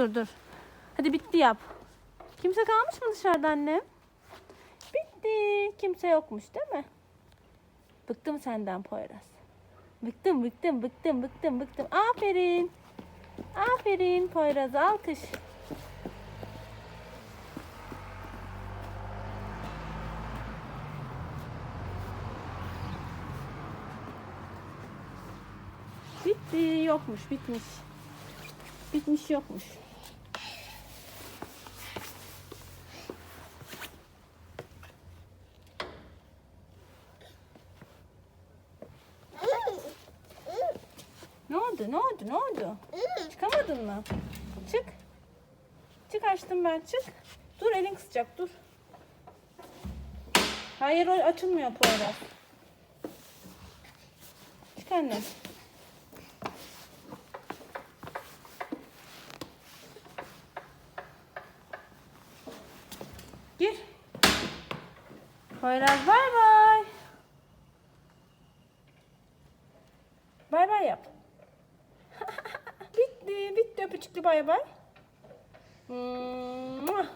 dur dur. Hadi bitti yap. Kimse kalmış mı dışarıda annem? Bitti. Kimse yokmuş değil mi? Bıktım senden Poyraz. Bıktım bıktım bıktım bıktım bıktım. Aferin. Aferin Poyraz alkış. Bitti yokmuş bitmiş. Bitmiş yokmuş. Ne oldu? Ne oldu? Ne oldu? Çıkamadın mı? Çık. Çık açtım ben çık. Dur elin kısacak dur. Hayır o açılmıyor Poyraz. Çık anne. Gir. Poyraz bay bay. Bay bay yap. Öpücüklü bay bay. Mua.